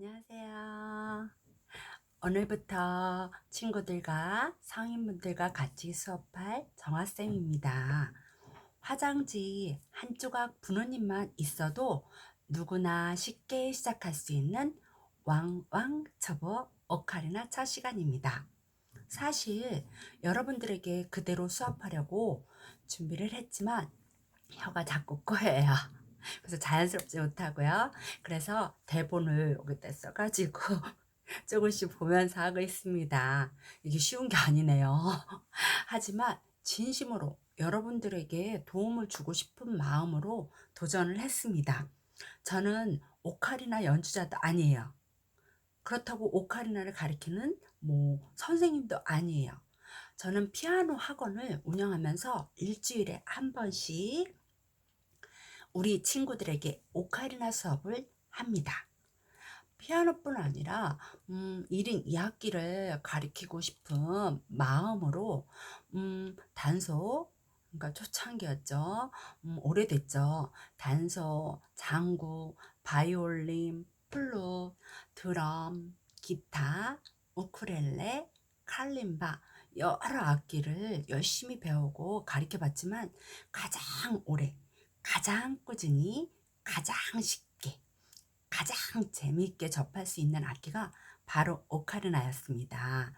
안녕하세요. 오늘부터 친구들과 성인분들과 같이 수업할 정화쌤입니다. 화장지 한 조각 부모님만 있어도 누구나 쉽게 시작할 수 있는 왕왕 처보 오카리나 첫 시간입니다. 사실 여러분들에게 그대로 수업하려고 준비를 했지만 혀가 자꾸 꼬여요. 그래서 자연스럽지 못하고요. 그래서 대본을 여기다 써가지고 조금씩 보면서 하고 있습니다. 이게 쉬운 게 아니네요. 하지만 진심으로 여러분들에게 도움을 주고 싶은 마음으로 도전을 했습니다. 저는 오카리나 연주자도 아니에요. 그렇다고 오카리나를 가리키는 뭐 선생님도 아니에요. 저는 피아노 학원을 운영하면서 일주일에 한 번씩 우리 친구들에게 오카리나 수업을 합니다. 피아노뿐 아니라 음, 1인 2학기를 가리키고 싶은 마음으로 음, 단소 그러니까 초창기였죠. 음, 오래됐죠. 단소, 장구, 바이올린, 플룻, 드럼, 기타, 우쿨렐레, 칼림바 여러 악기를 열심히 배우고 가르쳐 봤지만 가장 오래 가장 꾸준히 가장 쉽게 가장 재미있게 접할 수 있는 악기가 바로 오카리나였습니다.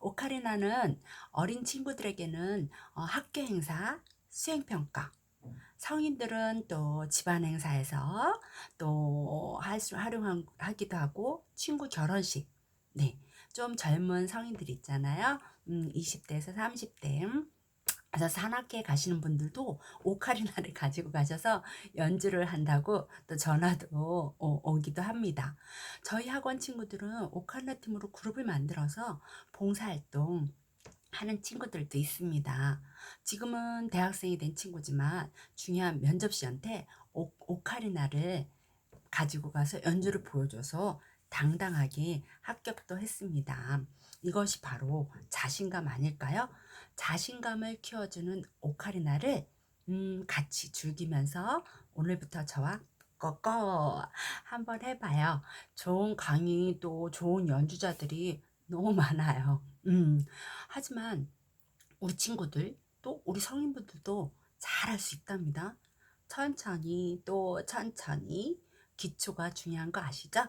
오카리나는 어린 친구들에게는 어, 학교 행사, 수행평가, 성인들은 또 집안 행사에서 또 활용하기도 하고 친구 결혼식, 네, 좀 젊은 성인들 있잖아요. 음, 20대에서 30대. 그래서 산악회 가시는 분들도 오카리나를 가지고 가셔서 연주를 한다고 또 전화도 오- 오기도 합니다. 저희 학원 친구들은 오카리나 팀으로 그룹을 만들어서 봉사활동 하는 친구들도 있습니다. 지금은 대학생이 된 친구지만 중요한 면접 시한테 오, 오카리나를 가지고 가서 연주를 보여줘서 당당하게 합격도 했습니다. 이것이 바로 자신감 아닐까요? 자신감을 키워주는 오카리나를 음, 같이 즐기면서 오늘부터 저와 꺼꺼 한번 해봐요. 좋은 강의 또 좋은 연주자들이 너무 많아요. 음, 하지만 우리 친구들 또 우리 성인분들도 잘할 수 있답니다. 천천히 또 천천히 기초가 중요한 거 아시죠?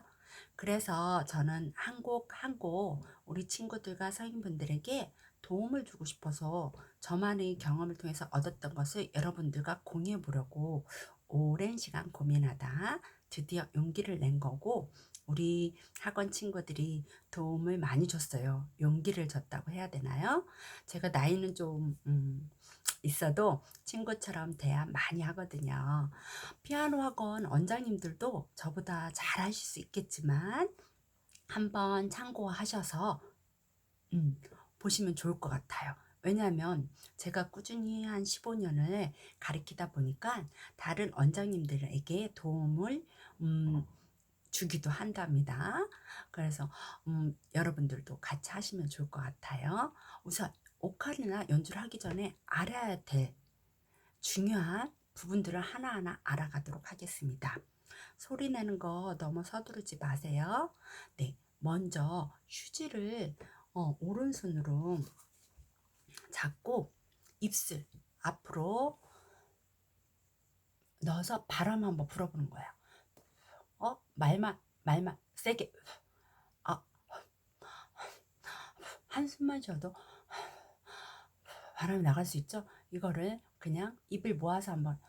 그래서 저는 한 곡 한 곡 우리 친구들과 성인분들에게 도움을 주고 싶어서 저만의 경험을 통해서 얻었던 것을 여러분들과 공유해 보려고 오랜 시간 고민하다 드디어 용기를 낸 거고 우리 학원 친구들이 도움을 많이 줬어요. 용기를 줬다고 해야 되나요? 제가 나이는 좀 음, 있어도 친구처럼 대화 많이 하거든요. 피아노 학원 원장님들도 저보다 잘 하실 수 있겠지만 한번 참고하셔서 음, 보시면 좋을 것 같아요. 왜냐하면 제가 꾸준히 한 15년을 가르치다 보니까 다른 원장님들에게 도움을 음, 주기도 한답니다. 그래서 음, 여러분들도 같이 하시면 좋을 것 같아요. 우선 오카리나 연주를 하기 전에 알아야 될 중요한 부분들을 하나하나 알아가도록 하겠습니다. 소리 내는 거 너무 서두르지 마세요. 네, 먼저 휴지를 어, 오른손으로 잡고 입술 앞으로 넣어서 바람 한번 불어보는 거예요. 어? 말만, 말만 세게. 아, 한숨만 쉬어도 바람이 나갈 수 있죠? 이거를 그냥 입을 모아서 한번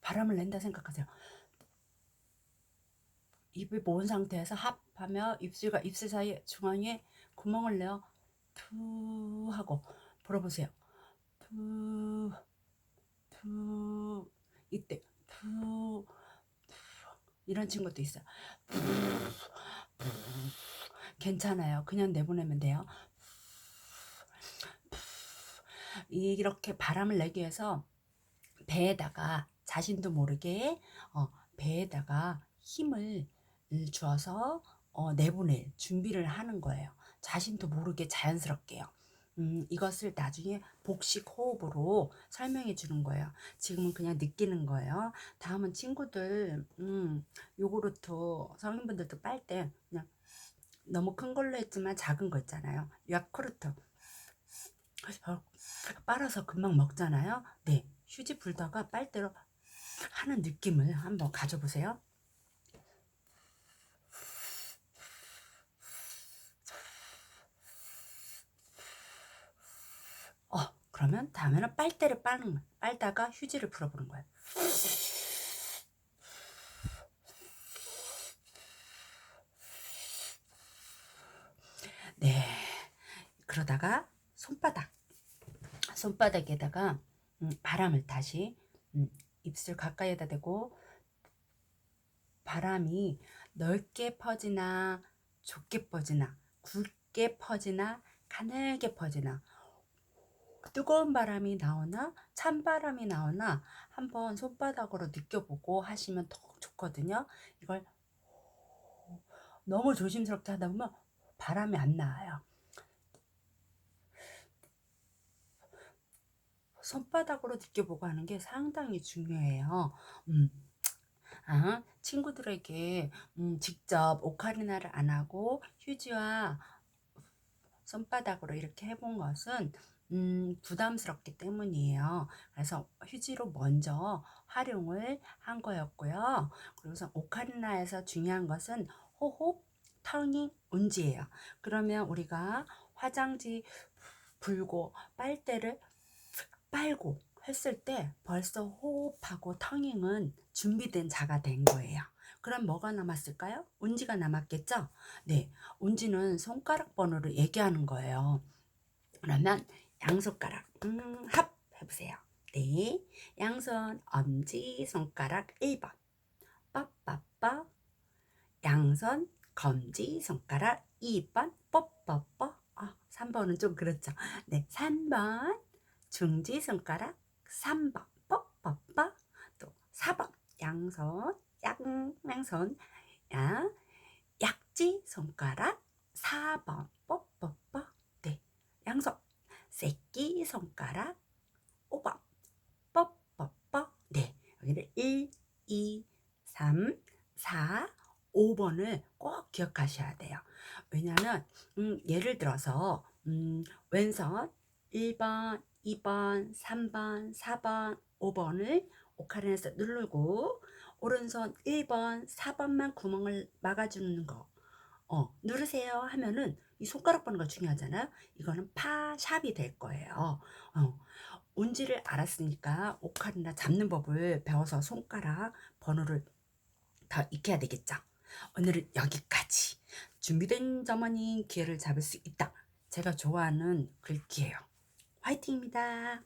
바람을 낸다 생각하세요. 입을 모은 상태에서 합하며 입술과 입술 사이에 중앙에 구멍을 내어 투 하고 불어보세요. 투, 투, 이때 투, 투 이런 친구도 투. 괜찮아요. 그냥 내보내면 돼요. 이렇게 바람을 내기 위해서 배에다가 자신도 모르게 어, 배에다가 힘을 주어서 어, 내보낼 준비를 하는 거예요. 자신도 모르게 자연스럽게요. 음, 이것을 나중에 복식 호흡으로 설명해 주는 거예요. 지금은 그냥 느끼는 거예요. 다음은 친구들, 음, 요구르트 성인분들도 빨 때 그냥 너무 큰 걸로 했지만 작은 거 있잖아요. 야쿠르트. 어, 빨아서 금방 먹잖아요. 네. 휴지 불다가 빨대로 하는 느낌을 한번 가져보세요. 어, 그러면 다음에는 빨대를 빠는 거예요. 빨다가 휴지를 불어보는 거예요. 네. 그러다가 손바닥. 손바닥에다가 음, 바람을 다시 음, 입술 가까이에다 대고 바람이 넓게 퍼지나 좁게 퍼지나 굵게 퍼지나 가늘게 퍼지나 뜨거운 바람이 나오나 찬 바람이 나오나 한번 손바닥으로 느껴보고 하시면 더 좋거든요. 이걸 너무 조심스럽게 하다 보면 바람이 안 나와요. 손바닥으로 느껴보고 하는 게 상당히 중요해요. 음. 아, 친구들에게 음, 직접 오카리나를 안 하고 휴지와 손바닥으로 이렇게 해본 것은 음, 부담스럽기 때문이에요. 그래서 휴지로 먼저 활용을 한 거였고요. 그래서 오카리나에서 중요한 것은 호흡, 턴이, 운지예요. 그러면 우리가 화장지 불고 빨대를 빨고 했을 때 벌써 호흡하고 텅잉은 준비된 자가 된 거예요. 그럼 뭐가 남았을까요? 운지가 남았겠죠? 네, 운지는 손가락 번호를 얘기하는 거예요. 그러면 양손가락. 음, 합 해보세요. 네, 양손 엄지 손가락 1번. 빠빠빠 양손 검지 손가락 2번. 뽀뽀뽀 아, 3번은 좀 그렇죠. 네, 3번. 중지 손가락 3번. 뻑뻑뻑 또 4번. 양손 양, 양손. 야, 약지 손가락 4번. 뻑뻑뻑 네 양손 새끼 손가락. 5번 뻑뻑뻑. 네. 여기를 1, 2, 3, 4, 5번을 꼭 기억하셔야 돼요. 왜냐하면 음, 예를 들어서 음, 왼손 1번, 2번, 3번, 4번, 5번을 오카리나에서 누르고 오른손 1번, 4번만 구멍을 막아주는 거. 어, 누르세요 하면은 이 손가락 번호가 중요하잖아요. 이거는 파 샵이 될 거예요. 어, 운지를 알았으니까 오카리나 잡는 법을 배워서 손가락 번호를 더 익혀야 되겠죠. 오늘은 여기까지. 준비된 점원이 기회를 잡을 수 있다. 제가 좋아하는 글귀예요. 화이팅입니다.